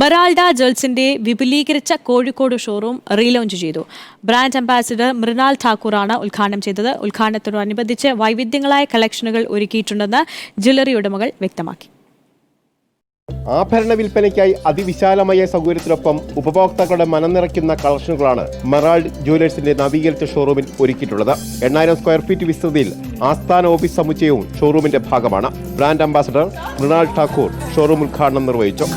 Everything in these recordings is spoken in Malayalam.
ബറാൾഡ ജ്വൽസിന്റെ വിപുലീകരിച്ച കോഴിക്കോട് ഷോറൂം റീലോഞ്ച് ചെയ്തു. ബ്രാൻഡ് അംബാസിഡർ മൃണാൽ ഠാക്കൂറാണ് ഉദ്ഘാടനം ചെയ്തത്. ഉദ്ഘാടനത്തോടനുബന്ധിച്ച് വൈവിധ്യങ്ങളായ കളക്ഷനുകൾ ഒരുക്കിയിട്ടുണ്ടെന്ന് ജ്വല്ലറി ഉടമകൾ വ്യക്തമാക്കി. ആഭരണ വിൽപ്പനയ്ക്കായി അതിവിശാലമായ സൗകര്യത്തിനൊപ്പം ഉപഭോക്താക്കളുടെ മനം നിറയ്ക്കുന്ന കളക്ഷനുകളാണ് മെറാൾഡ് ജുവലേഴ്സിന്റെ നവീകരിച്ച ഷോറൂമിൽ ഒരുക്കിയിട്ടുള്ളത്. എണ്ണായിരം സ്ക്വയർ ഫീറ്റ് വിസ്തൃതിയിൽ ആസ്ഥാന ഓഫീസ് സമുച്ചയവും ഷോറൂമിന്റെ ഭാഗമാണ്. Brand ambassador Mrunal Thakur showroom ഉദ്ഘാടനം നിർവഹിച്ചു.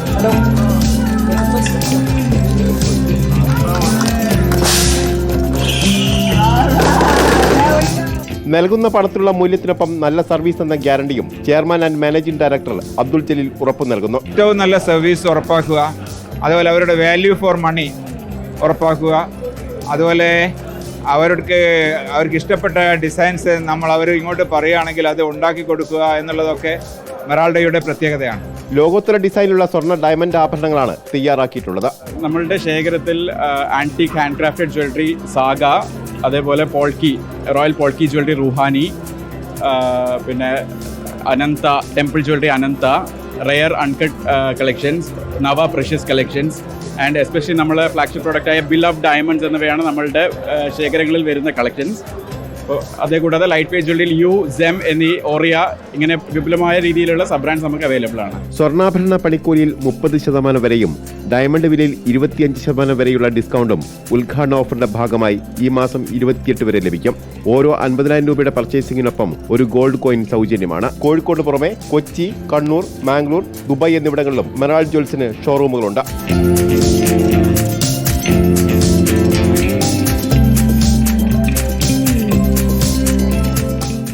നൽകുന്ന പണത്തിലുള്ള മൂല്യത്തിനൊപ്പം നല്ല സർവീസ് എന്ന ഗ്യാരണ്ടിയും chairman and managing director Abdul Jaleel ഉറപ്പു നൽകുന്നു. ഏറ്റവും നല്ല സർവീസ് ഉറപ്പാക്കുക. അതുപോലെ അവരുടെ വാല്യൂ ഫോർ മണി ഉറപ്പാക്കുക. അതുപോലെ അവർക്ക് അവർക്ക് ഇഷ്ടപ്പെട്ട ഡിസൈൻസ് നമ്മൾ അവർ ഇങ്ങോട്ട് പറയുകയാണെങ്കിൽ അത് ഉണ്ടാക്കി കൊടുക്കുക എന്നുള്ളതൊക്കെ മെറാൾഡയുടെ പ്രത്യേകതയാണ്. ലോകോത്തര ഡിസൈനിലുള്ള സ്വർണ ഡയമണ്ട് ആഭരണങ്ങളാണ് തയ്യാറാക്കിയിട്ടുള്ളത്. നമ്മളുടെ ശേഖരത്തിൽ antique hand crafted jewellery Saga അതേപോലെ പോൾക്കി റോയൽ പോൾക്കി ജ്വല്ലറി റുഹാനി പിന്നെ Anantha temple jewellery Anantha rare uncut collections Nava precious collections and especially നമ്മളെ ഫ്ലാഗ്ഷിപ്പ് പ്രോഡക്റ്റായ ബിൽ ഓഫ് ഡയമണ്ട്സ് എന്നിവയാണ് നമ്മളുടെ ശേഖരങ്ങളിൽ വരുന്ന കളക്ഷൻസ് അതേ കൂടാതെ ലൈറ്റ് വെയ്റ്റ് ജ്വല്ലറിയിൽ യു ജെം എന്നീ ഓറിയ ഇങ്ങനെ വിപുലമായ രീതിയിലുള്ള സബ് ബ്രാൻഡ്സ് നമുക്ക് അവൈലബിൾ ആണ്. സ്വർണാഭരണ പണിക്കൂലിയിൽ മുപ്പത് ശതമാനം വരെയും ഡയമണ്ട് വിലയിൽ ഇരുപത്തിയഞ്ച് ശതമാനം വരെയുള്ള ഡിസ്കൗണ്ടും ഉദ്ഘാടന ഓഫറിന്റെ ഭാഗമായി ഈ മാസം ഇരുപത്തിയെട്ട് വരെ ലഭിക്കും. ഓരോ അൻപതിനായിരം രൂപയുടെ പർച്ചേസിംഗിനൊപ്പം ഒരു ഗോൾഡ് കോയിൻ സൗജന്യമാണ്. കോഴിക്കോട് പുറമെ കൊച്ചി കണ്ണൂർ മാംഗ്ലൂർ ദുബായ് എന്നിവിടങ്ങളിലും മെറാൾ ജ്വൽസിന് ഷോറൂമുകളുണ്ട്